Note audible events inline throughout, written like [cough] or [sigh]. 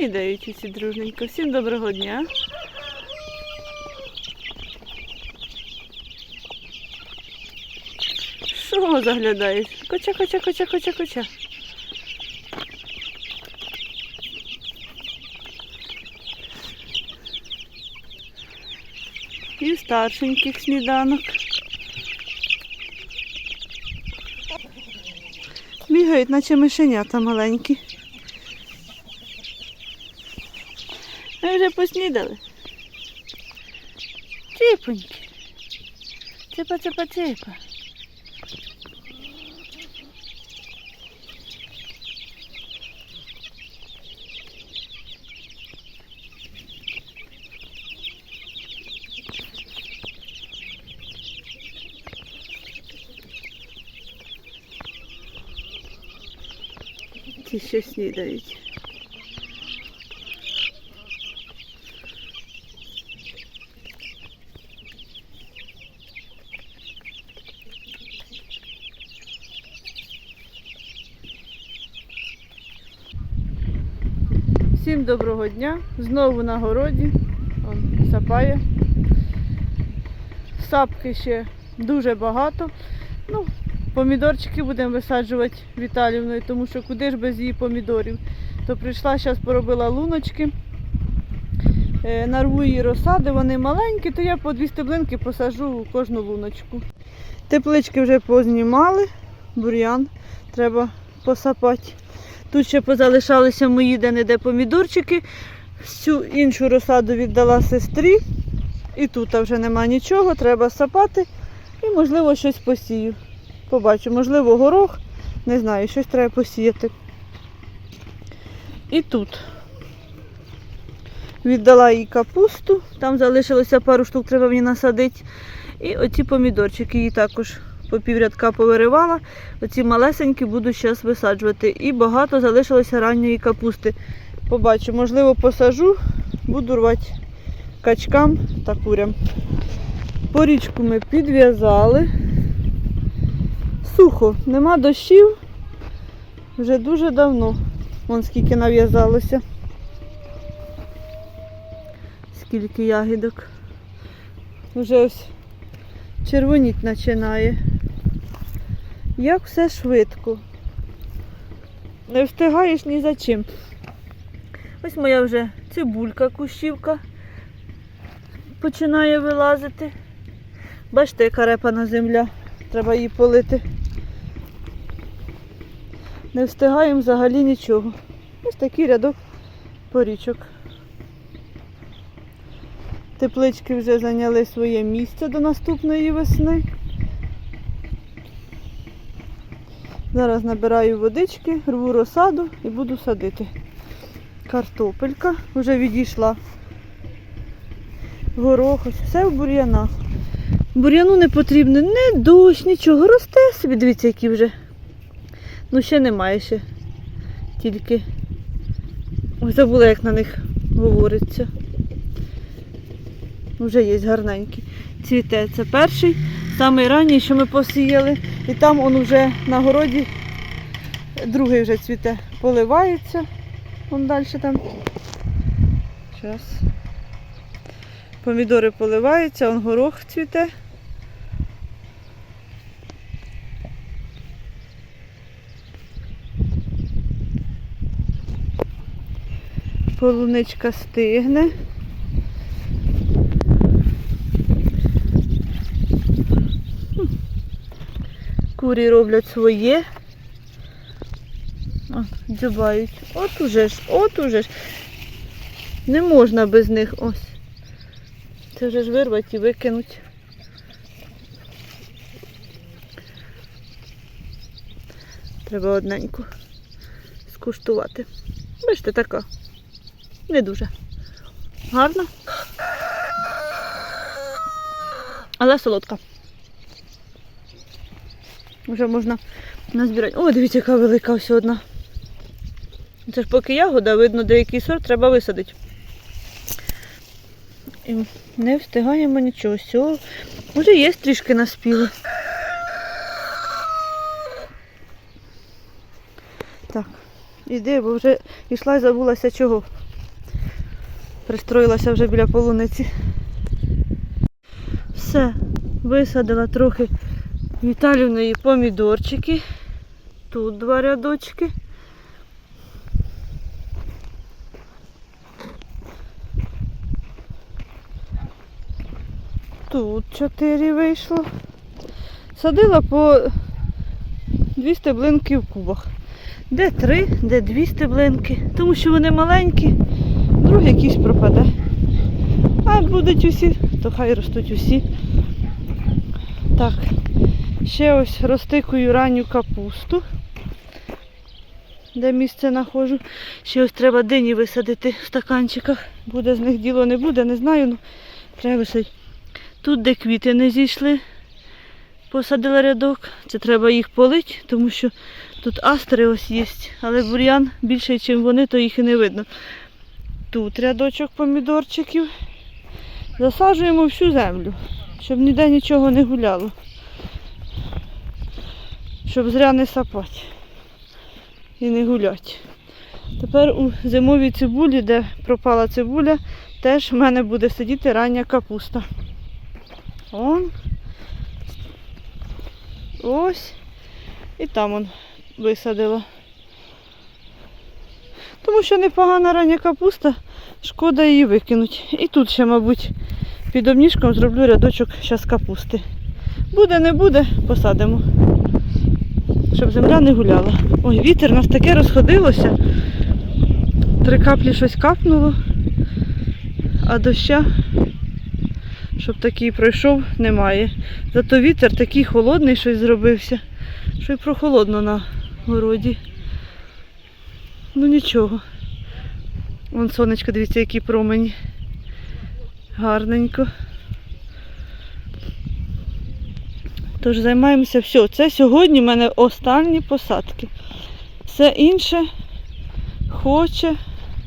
Снідають усі дружненько. Всім доброго дня. Що заглядаєш? Коча, коча, коча, коча, коча. І старшеньких сніданок. Бігають, наче мишенята маленькі. Ми вже поснідали. Ципоньки. Ципа, ципа, ципа. Ті ще снідають. Всім доброго дня. Знову на городі. Он сапає. Сапки ще дуже багато. Ну, помідорчики будемо висаджувати Віталівною, тому що куди ж без її помідорів. То прийшла, зараз поробила луночки. Е, Нарву її розсади, вони маленькі, то я по дві стеблинки посаджу у кожну луночку. Теплички вже познімали, бур'ян треба посапати. Тут ще позалишалися мої де-не-де помідорчики. Всю іншу розсаду віддала сестрі. І тут вже нема нічого, треба сапати і, можливо, щось посію. Побачу, можливо, горох, не знаю, щось треба посіяти. І тут віддала їй капусту, там залишилося пару штук, треба мені насадити. І оці помідорчики її також по піврядка повиривала. Оці малесенькі буду зараз висаджувати. І багато залишилося ранньої капусти. Побачу, можливо, посажу, буду рвати качкам та курям. Порічку ми підв'язали. Сухо, нема дощів. Вже дуже давно. Вон скільки нав'язалося. Скільки ягідок. Вже ось червоніть починає. Як все швидко. Не встигаєш ні за чим. Ось моя вже цибулька, кущівка починає вилазити. Бачите, яка репана земля. Треба її полити. Не встигаємо взагалі нічого. Ось такий рядок порічок. Теплички вже зайняли своє місце до наступної весни. Зараз набираю водички, рву розсаду і буду садити. Картопелька вже відійшла. Горох, все в бур'янах. Бур'яну не потрібно не дощ, нічого. Росте собі, дивіться, які вже. Ну, ще немає ще. Тільки. Ой, забула, як на них говориться. Вже є гарненькі. Цвіте. Це перший, самий ранній, що ми посіяли. І там он вже на городі другий вже цвіте. Поливається. Вон далі там. Зараз. Помідори поливаються, он горох цвіте. Полуничка стигне. Курі роблять своє. О, дзюбають. От уже ж, от уже ж. Не можна без них. Ось. Це вже ж вирвати і викинуть. Треба одненьку скуштувати. Бачите, така. Не дуже. Гарна. Але солодка. Вже можна назбирати. О, дивіться, яка велика ось одна. Це ж поки ягода, видно, деякий сорт треба висадити. І не встигаємо нічого. Все. Вже є трішки наспіли. Так, іди, бо вже йшла і забулася чого. Пристроїлася вже біля полуниці. Все, висадила трохи Віталівної помідорчики. Тут два рядочки. Тут чотири вийшло. Садила по дві стеблинки в кубах. Де три, де дві стеблинки. Тому що вони маленькі, друг якийсь пропаде. А будуть усі, то хай ростуть усі. Так, ще ось розтикую ранню капусту. Де місце знаходжу. Ще ось треба дині висадити в стаканчиках. Буде з них діло, не буде, не знаю. Ну, треба висадити. Тут, де квіти не зійшли, посадила рядок. Це треба їх полити, тому що тут астри ось є, але бур'ян більший, ніж вони, то їх і не видно. Тут рядочок помідорчиків. Засаджуємо всю землю, щоб ніде нічого не гуляло. Щоб зря не сапати і не гуляти. Тепер у зимовій цибулі, де пропала цибуля, теж в мене буде сидіти рання капуста. Он. Ось. І там он висадила. Тому що непогана рання капуста, шкода її викинуть. І тут ще, мабуть, під обніжком зроблю рядочок зараз капусти. Буде, не буде, посадимо. Щоб земля не гуляла. Ой, вітер нас таке розходилося. Три каплі щось капнуло, а доща, щоб такий пройшов, немає. Зато вітер такий холодний щось зробився, що й прохолодно на городі. Ну нічого. Вон сонечко, дивіться, які промені. Гарненько. Тож займаємося все. Це сьогодні в мене останні посадки. Все інше хоче,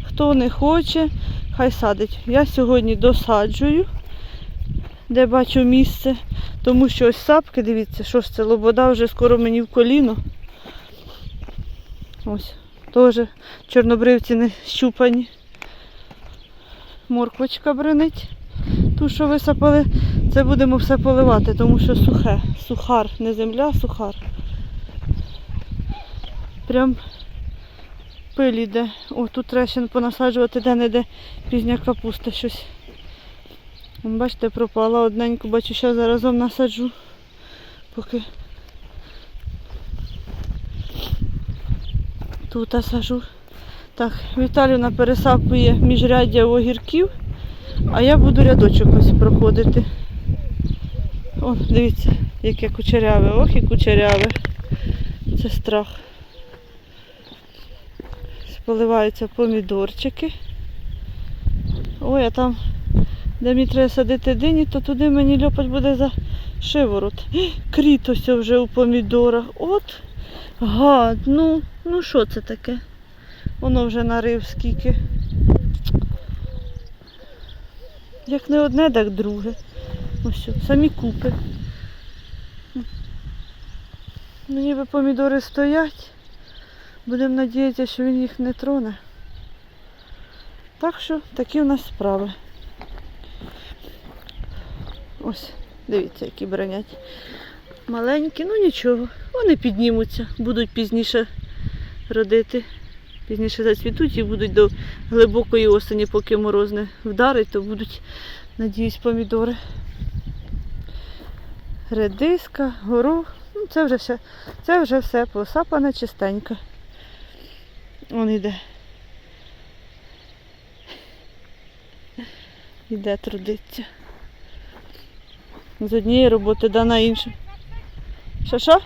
хто не хоче, хай садить. Я сьогодні досаджую, де бачу місце, тому що ось сапки, дивіться, що ж це лобода вже скоро мені в коліно. Ось, теж чорнобривці не щупані. Морквочка бринить. Ту, що висапали, це будемо все поливати, тому що сухе. Сухар, не земля, а сухар. Прям пиль іде. О, тут треба понасаджувати де-не-де пізня капуста щось. Бачите, пропала одненьку, бачу, що заразом насаджу. Поки тут сажу. Так, Віталіна пересапує міжряддя огірків, а я буду рядочок ось проходити. О, дивіться, яке кучеряве. Ох і кучеряве. Це страх. Поливаються помідорчики. Ой, а там, де мені треба садити дині, то туди мені льопать буде за шиворот. Кріт ось вже у помідорах. От гад, ну, ну що це таке? Воно вже нарив скільки. Як не одне, так друге. Ось, самі купи. Ну, ніби помідори стоять. Будемо надіятися, що він їх не троне. Так що такі у нас справи. Ось, дивіться, які бронять. Маленькі, ну нічого. Вони піднімуться, будуть пізніше родити. Пізніше зацвітуть і будуть до глибокої осені, поки мороз вдарить, то будуть, надіюсь, помідори. Редиска, горох. Ну, це вже все, це вже все посапане чистенько. Он іде. Іде трудиться. З однієї роботи да на іншу. Що що?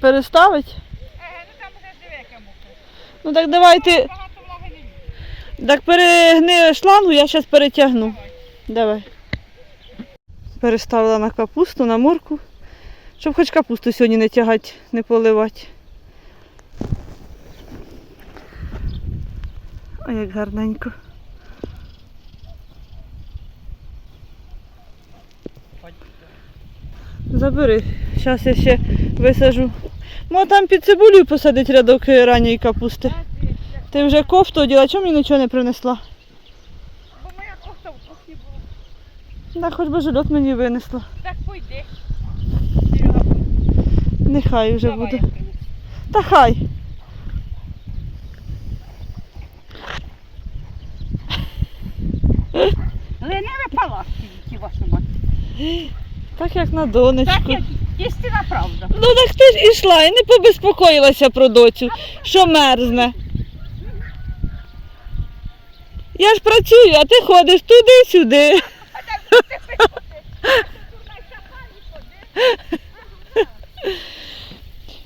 Переставить? Ну. Ну так давайте. Так перегни шлангу, я зараз перетягну. Давай. Переставила на капусту, на морку. Щоб хоч капусту сьогодні не тягати, не поливати. А як гарненько. Забери. Зараз я ще висажу. Мо там під цибулею посадить рядок ранньої капусти. Ти вже кофту оділа, чому мені нічого не принесла? Бо моя кофта в кухні була. Да, хоч би жильот мені винесла. Так пойди. Нехай вже давай буде. Та хай. Лениве палатки, які вашу мать. Так як на донечку. Так як істина правда. Ну так ти ж ішла і не побезпокоїлася про доцю, що мерзне. Я ж працюю, а ти ходиш туди-сюди.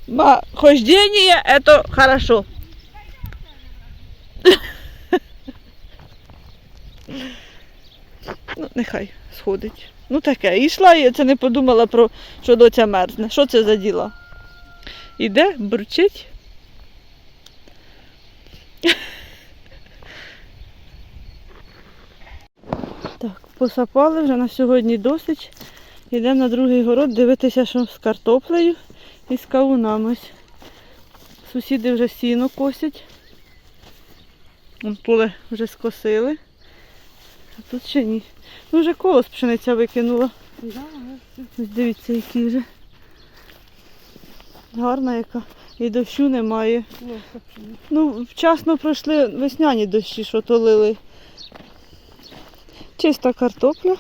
Ма, хождение это хорошо. Ну, нехай сходить. Ну таке, і це не подумала про що доця мерзне. Що це за діла? Іде, бурчить. Посапали вже на сьогодні досить. Йдемо на другий город дивитися, що з картоплею і з кавунами. Сусіди вже сіно косять. Вон поле вже скосили. А тут ще ні. Ну вже колос пшениця викинула. Ось дивіться, які вже. Гарна яка. І дощу немає. Ну, вчасно пройшли весняні дощі, що то лили. Чиста картопля.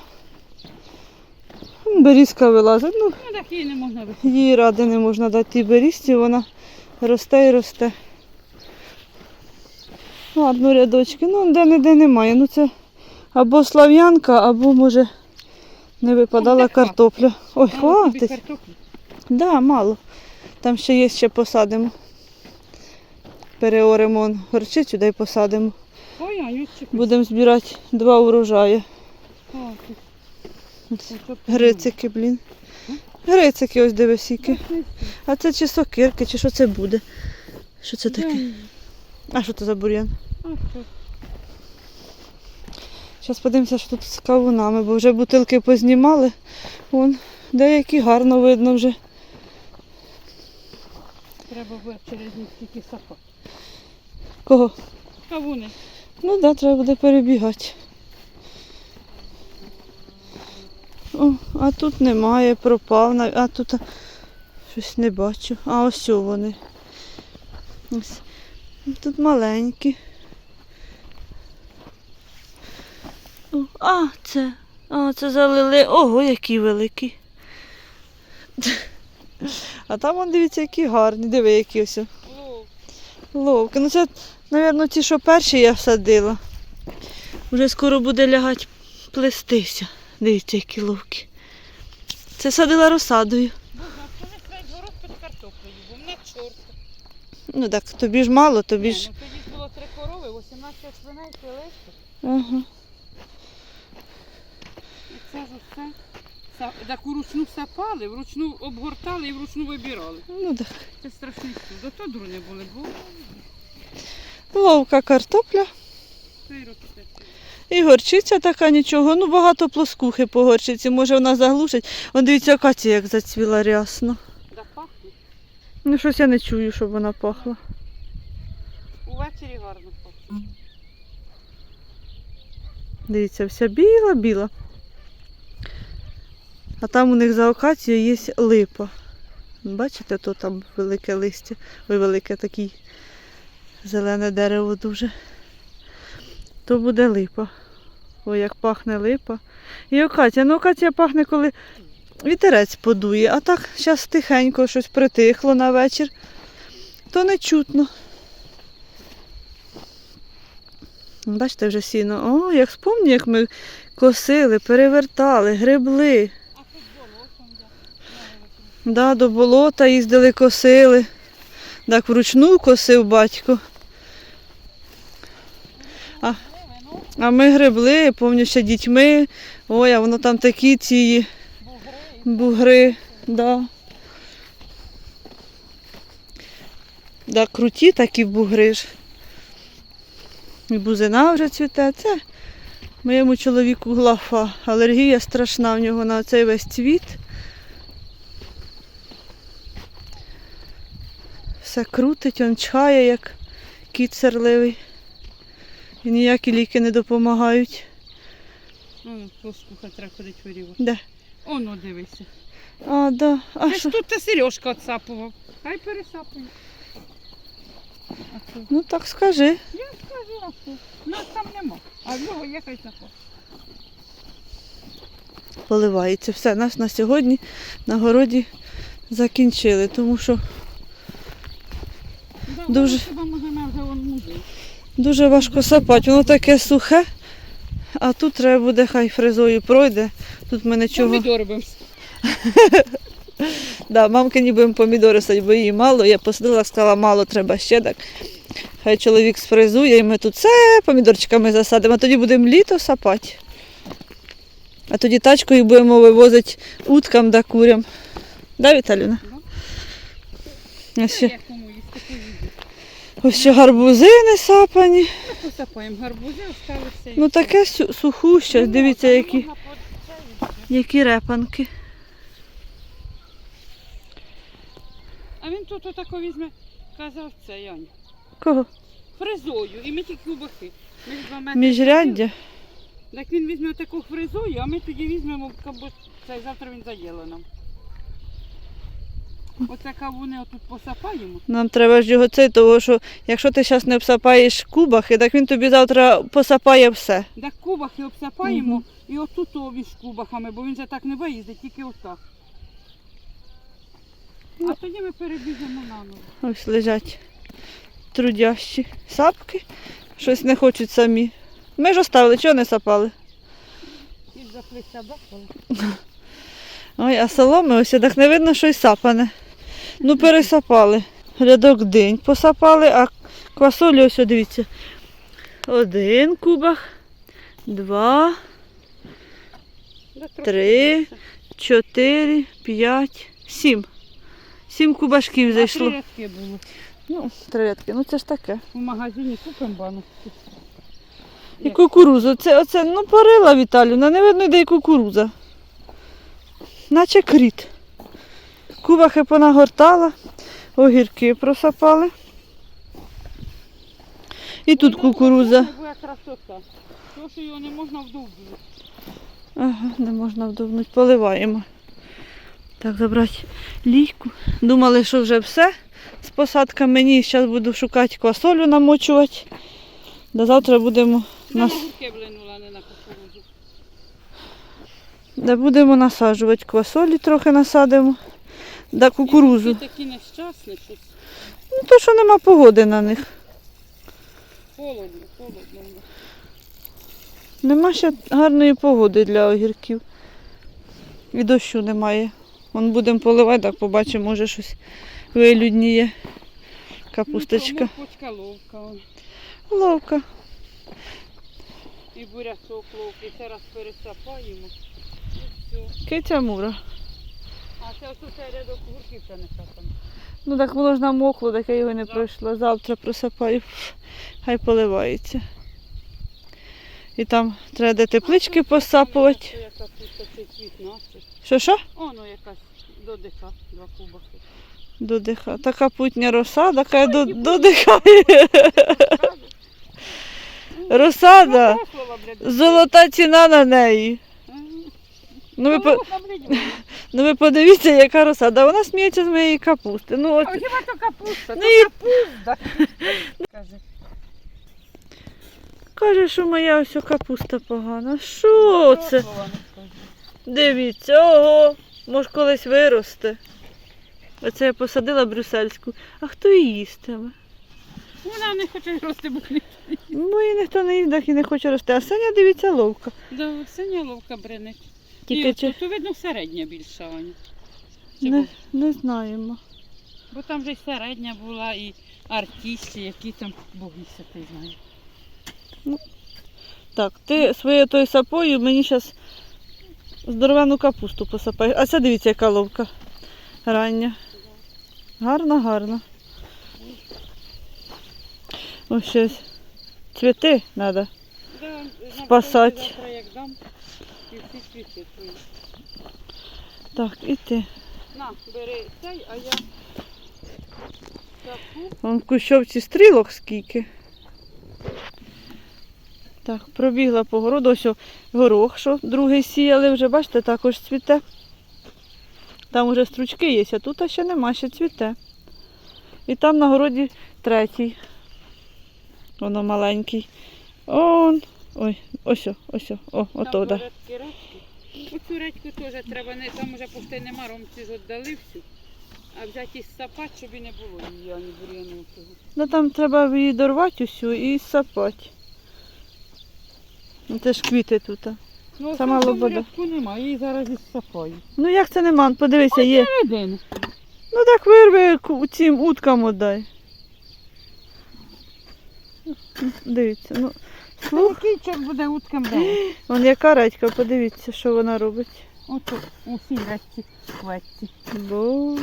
Берізка вилазить. Ну, Ну так її не можна виховати. їй ради не можна дати тій берізці, вона росте і росте. Ладно, рядочки. Ну, де-не-де немає. Ну це або слав'янка, або може не випадала хватить? картопля. Ой, хватить. картоплі. Да, мало. Там ще є, ще посадимо. Переоремо горчицю, дай посадимо. Будемо збирати два урожаї. Грицики, блін. Грицики, ось дивись які. А це чи сокирки, чи що це буде? Що це таке? А що це за бур'ян? Зараз подивимося, що тут з кавунами, бо вже бутилки познімали. Вон, деякі гарно видно вже. Треба буде через них тільки сапа. Кого? Кавуни. Ну так, да, треба буде перебігати. О, а тут немає, пропав. А тут щось не бачу. А ось вони. Ось. Тут маленькі. О, а, це. А, це залили. Ого, які великі. А там вон дивіться, які гарні. Диви, які ось. Ловки. Ну це, мабуть, ті, що перші я садила. Вже скоро буде лягати плестися. Дивіться, які ловки. Це садила розсадою. А. Ну так, тобі ж мало, тобі ж. Тоді було три корови, 18 свиней. Ага. І це ж усе. Са- Так уручну сапали, вручну обгортали і вручну вибирали. Ну так. Це страшний суд. То дурне були, бо Ловка картопля. І горчиця така нічого. Ну багато плоскухи по горчиці. Може вона заглушить. Он дивіться, акація як зацвіла рясно. Да пахне. Ну щось я не чую, щоб вона пахла. Увечері гарно пахне. Дивіться, вся біла-біла. А там у них за акацією є липа. Бачите, то там велике листя. Ой, велике такий зелене дерево дуже. То буде липа. Ой, як пахне липа. І акація. Ну, акація пахне, коли вітерець подує, а так зараз тихенько щось притихло на вечір, то не чутно. Бачите, вже сіно. О, як спомню, як ми косили, перевертали, гребли. А тут болотом. Да, до болота їздили, косили. Так вручну косив батько. А, а ми гребли, пам'ятаю, ще дітьми. Ой, а воно там такі ці бугри. Да. Да, круті такі бугри ж. І бузина вже цвіте. Це моєму чоловіку глафа. Алергія страшна в нього на цей весь цвіт. Все крутить, он чхає, як Кіт серливий. І ніякі ліки не допомагають. Послухай, треба ходити вирівати. Де? Оно дивися. А, да. А Це ж що? тут та Сережка отсапував. Хай пересапує. А? Ну так скажи. Я скажу, а що? Нас там нема. А в нього є хай запах. Поливається. Все, нас на сьогодні на городі закінчили, тому що Дуже. дуже важко сапати. Воно таке сухе, а тут треба буде, хай фрезою пройде. Тут ми нічого. Помідори будемо [laughs] Да, мамки ніби їм помідори садять, бо її мало. Я посадила, сказала, мало треба ще так. Хай чоловік сфрезує, і ми тут все помідорчиками засадимо, а тоді будемо літо сапати. А тоді тачкою будемо вивозити уткам да курям. Да, Віталіна? Ось ще, Я кому їсти поїду. Ось ще гарбузи не сапані. Посапаємо гарбузи, осталися. Ну таке су- сухуще, Ну, дивіться, які, це які репанки. А він тут отако візьме, казав це, Янь. Кого? Фрезою, і ми ті кубахи. Міжряддя. Так він візьме таку фрезою, а ми тоді візьмемо, кабо завтра він заїла нам. Оце кавуни отут посапаємо. Нам треба ж його цей, тому що якщо ти зараз не обсапаєш кубахи, так він тобі завтра посапає все. Так кубахи обсапаємо Мгм. і отут між кубахами, бо він же так не виїздить, тільки отак. Ну. А тоді ми перебіжемо на ногу. Ось лежать трудящі сапки. Щось не хочуть самі. Ми ж оставили, чого не сапали? Ой, а соломи ось так не видно, що й сапане. Ну, пересапали. Рядок день посапали, а квасолі ось, дивіться. Один кубах, два, Три. чотири, п'ять, сім. Сім кубашків зайшло. Три рядки було. Ну, три рядки, ну це ж таке. У магазині купимо банок. І кукурузу. Це, оце, ну, парила Віталіна, не видно, де й кукуруза. Наче кріт. Кубахи понагортала, огірки просапали. І тут кукуруза. Тому що його не можна вдовбити. Ага, не можна вдовнуть, поливаємо. Так, забрати лійку. Думали, що вже все з посадками. Ні, зараз буду шукати квасолю намочувати. До завтра будемо нас... Де будемо насаджувати квасолі, трохи насадимо. Да кукурузу. Ти такі нещасні, щось Ну то що нема погоди на них. холодно, холодно. Нема ще гарної погоди для огірків. І дощу немає. Вон будемо поливати, так побачимо, може щось вилюдніє. Капусточка. Ну, ловка. Ловка. І бурячок ловкий. Це раз пересапаємо. І все. Киця мура. А це ось цей рядок гурків не сапано. Ну так воно ж намокло, так я його не пройшла. Завтра просапаю. Хай поливається. І там треба де теплички посапувати. Що що? Оно якась додика, два кубахи. Додиха. Така путня роса, така до, додихає. Розсада. Золота ціна на неї. Ну ви, по, [laughs] ну ви подивіться, яка розсада. Вона сміється з моєї капусти. Ну, от, А хіба то капуста? Ну, і- капуста. [laughs] Каже, каже, що моя ось капуста погана. Що це? Дивіться, ого, може колись виросте. Оце я посадила брюссельську. А хто її їстиме? Вона не хоче рости, бо. Бо її ніхто не їсть, і не хоче рости. А Саня, дивіться, ловка. Да, синя ловка бренить. Тільки І чи... то видно середня більша, Аня. Чи не, не знаємо. Бо там вже й середня була, і артисти, які там боги ти знає. Так, ти своєю той сапою мені зараз здоровену капусту посапаєш. А це дивіться, яка ловка рання. Гарно, гарно. Ось щось. Цвіти треба. Спасать. Завтра як дам, і твої. Так, і ти. На, бери цей, а я Таку. Вон в кущовці стрілок скільки. Так, пробігла по городу, ось горох, що другий сіяли вже, бачите, також цвіте. Там уже стручки є, а тут ще нема, ще цвіте. І там на городі третій. Воно маленький. Он. Ой, ось, о, ось, о, ото. Там. Оцю редьку теж треба, не, там уже пошти нема, ромці ж віддали всю. А взяти із сапати, щоб і не було її, ані бур'яну. Ну там треба її дорвати усю і сапати. Ну, Це ж квіти тут. а. Ну, Сама лобода. рядку нема, її зараз із сапаю. Ну як це нема? Подивися, є. Один. Ну так вирви ку- цим уткам отдай. Дивіться, ну. Слух, Який чорт буде уткам дати? вон яка редька, подивіться, що вона робить. Ото усі речі кветці. Бо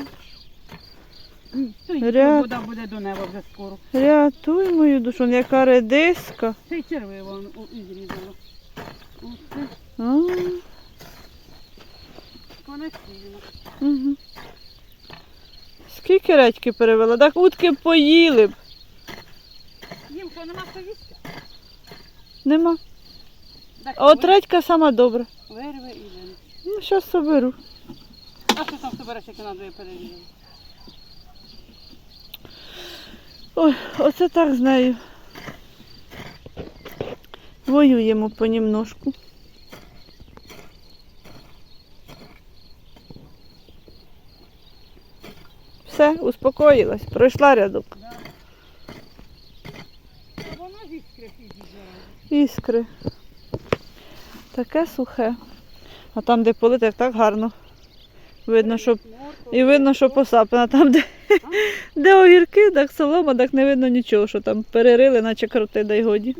Ряд. вода буде до неба вже скоро. рятуй мою душу, вон яка редиска. Ще й черви вон у- ізрізала. Оце А, конець війни. угу. Скільки редьки перевела? Так утки поїли б. Їм що, нема що їсти? Нема. А от редька сама добра. Вирве і вине. Ну, зараз соберу. А що там собереш, як надо перевірити? Ой, оце так з нею. Воюємо понемножку. Все, успокоїлась, пройшла рядок. А вона ж іскри підійде. Іскри. Таке сухе. А там, де полите, так гарно. Видно, що і видно, що посапана. Там, де, де огірки, так солома, так не видно нічого, що там перерили, наче кроти, дай годі.